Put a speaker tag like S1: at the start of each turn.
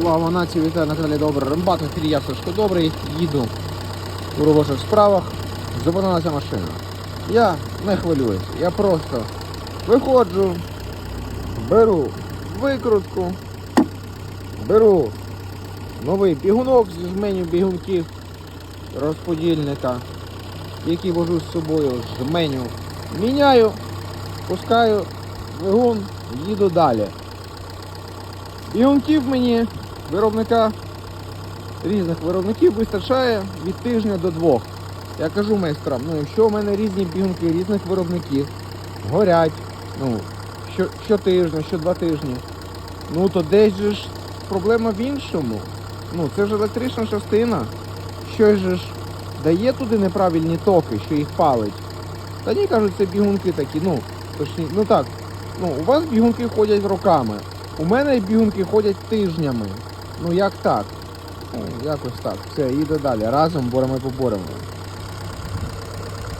S1: Слава нації, вітаю на каналі Добре. Рембат, ефірі я Сашко Добрий, їду. У робочих справах, зупинилася машина. Я не хвилююся, я просто виходжу, беру викрутку, беру новий бігунок зі жменю бігунків розподільника, який вожу з собою жменю, міняю, пускаю двигун, їду далі. Бігунків мені виробника різних виробників вистачає від тижня до двох. Я кажу майстрам, ну якщо у мене різні бігунки різних виробників горять, ну, що, щотижня, що два тижні, ну то десь же ж проблема в іншому. Ну, це ж електрична частина. Щось же ж дає туди неправильні токи, що їх палить. Та ні, кажуть, це бігунки такі, ну, точні, ну так, ну, у вас бігунки ходять роками. У мене бігунки ходять тижнями. Ну як так? Ну, якось так. Все, їде далі. Разом боремо поборемо.